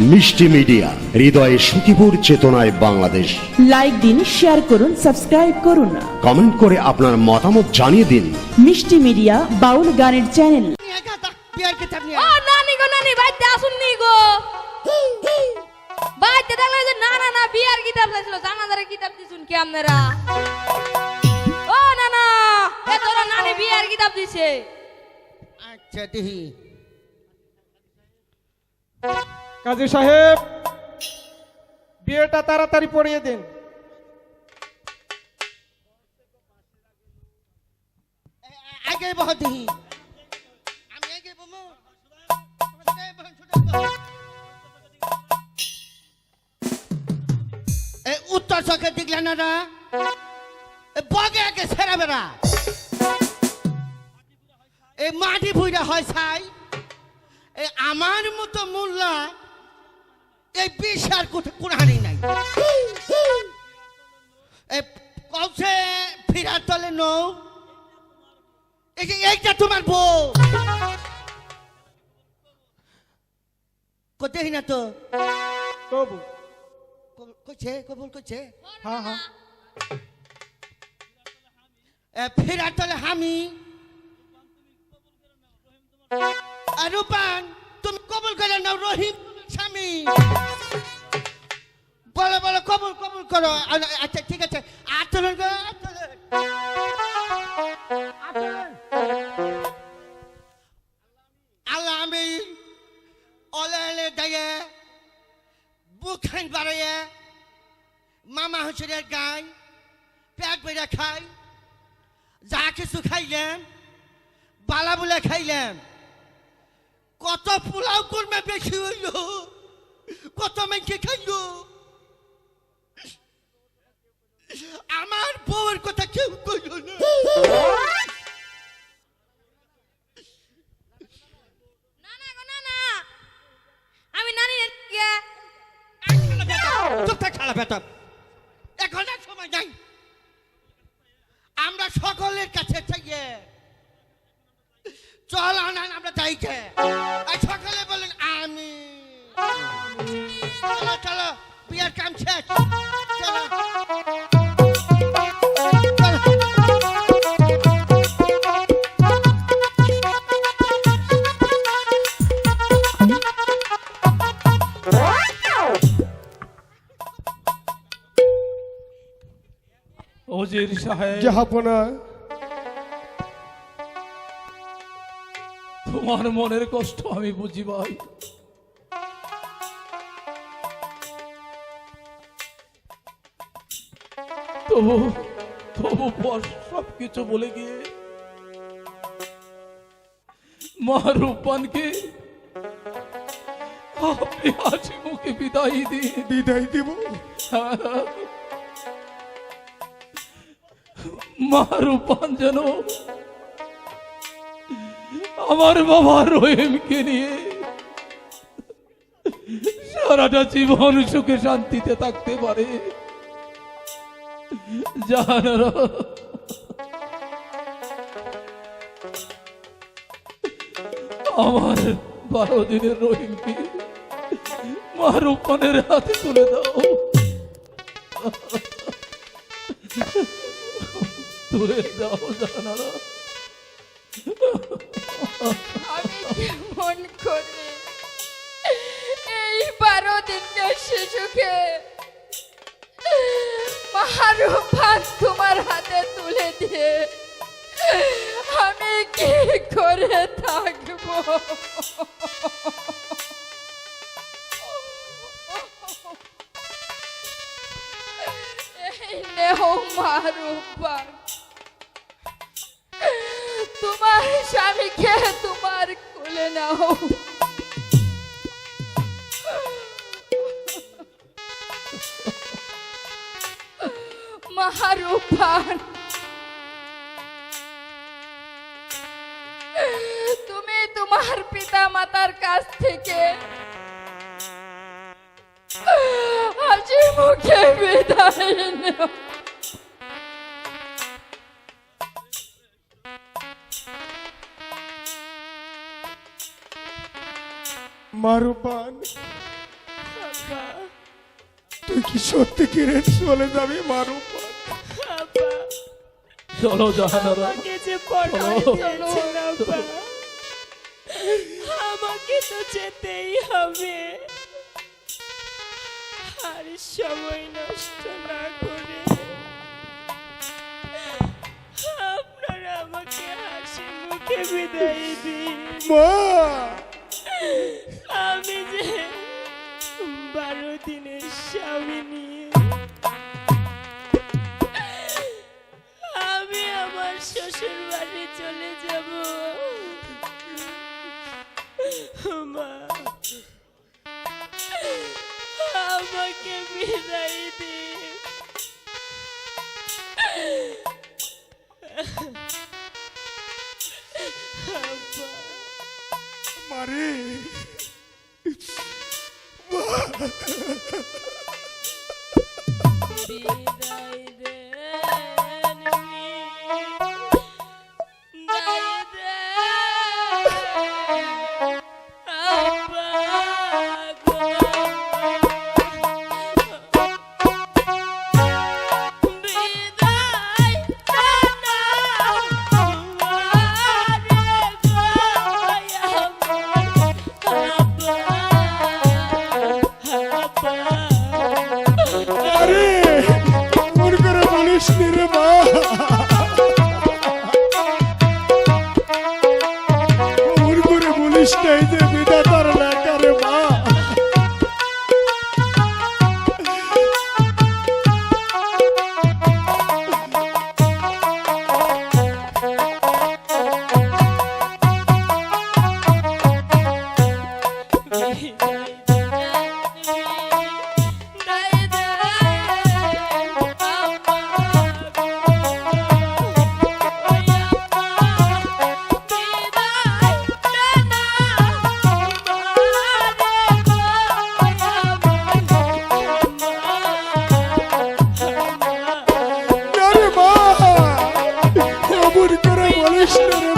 মিষ্টি মিডিয়া হৃদয়ে সুখীপুর চেতনায় বাংলাদেশ। লাইক দিন শেয়ার করুন সাবস্ক্রাইব করুন কমেন্ট করে আপনার মতামত জানিয়ে দিন। মিষ্টি মিডিয়া বাউল গানের চ্যানেল ও নানি গো নানি বাইতে আসুন নি গো। বাইতে দেখলে যে না না না বিয়ার কিতাব জানাজারে কিতাব দিছুন কি আপনারা? ও না না এ তোরা নানি বিয়ার কিতাব দিছে। আচ্ছা কাজী সাহেব, বিয়েটা তাড়াতাড়ি পড়িয়ে দিন। আগে আগে উত্তর চোখে দেখলে না বগে আগে সেরা বেড়া। এই মাটি ভুইরা হয় ছাই। আমার মতো মোল্লা এই বিশার কুড়ানি নাই। এ কলসে ফিরার তলে নৌ। এই যে এইটা তোমার বউ। কোথায় না তো। কবু কবুল করছে কবুল করছে হ্যাঁ হ্যাঁ। এ, ফেরার তলে হামি। আর রূপান তুমি কবুল করে নাও রহিম। বলো বলো, কবুল কবুল করো। আচ্ছা ঠিক আছে। আচরণ। আল্লাহ আমি অলে অলে দায়ে বুক খান বাড়াইয়ে, মামা হুসুরের গাই, পেট বেড়ে খাই, যা কিছু খাইলাম বালা বলে খাইলাম কত পোলাও করবে বেশি হইল। কত মেঘে খাইল? আমার বউয়ের কথা কেউ কইল না। আমি নানি বেতন এখন আর সময় নাই। আমরা সকলের কাছে চাইয়ে চল আনান আমরা চাইছে ওজির সাহেব। জাহাপনা তোমার মনের কষ্ট আমি বুঝি ভাই। তবু তবু সবকিছু বলে গিয়ে আপনি হাসি মুখে বিদায় দিন বিদায় দিব। যেন আমার বাবা রহিমকে নিয়ে সারাটা জীবন সুখে শান্তিতে থাকতে পারে। জানারা আমার বারো দিনের রহিমকে মা রূপানের হাতে তুলে দাও। তুলে দাও জানারা আমি করে এই বারো দিনটা শিশুকে মারুফান তোমার হাতে তুলে দিয়ে আমি কি করে থাকব? তোমার স্বামীকে তোমার কোলে নাও। মহারূপান। তুমি তোমার পিতা মাতার কাছ থেকে আজি মুখে বিদায় নেও। মারুপান তুই কি সত্যি কিরে চলে যাবি মারুপান চলো আমাকে তো যেতেই হবে। আর সময় নষ্ট না করে আপনারা আমাকে হাসি মুখে বিদায় দিন। আমি যে বারো দিনের স্বামী মারে বিদায়। কৃষ্ণের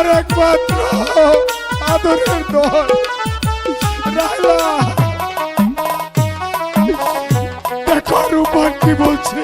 আমার একমাত্র আদরের দল রায়লা। দেখো রূপান কি বলছে।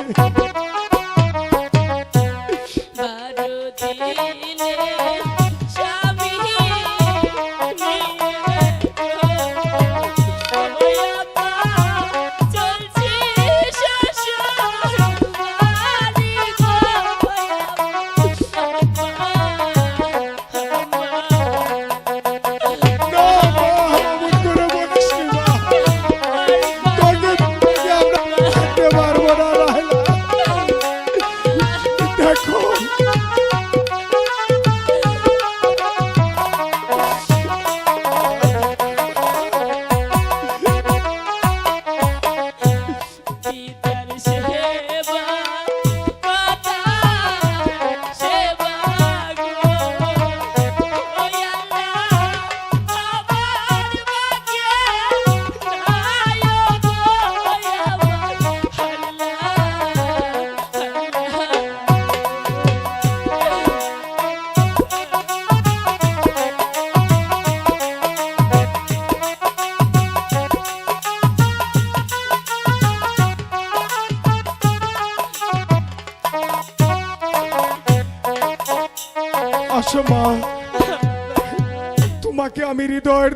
আমি হৃদয়ের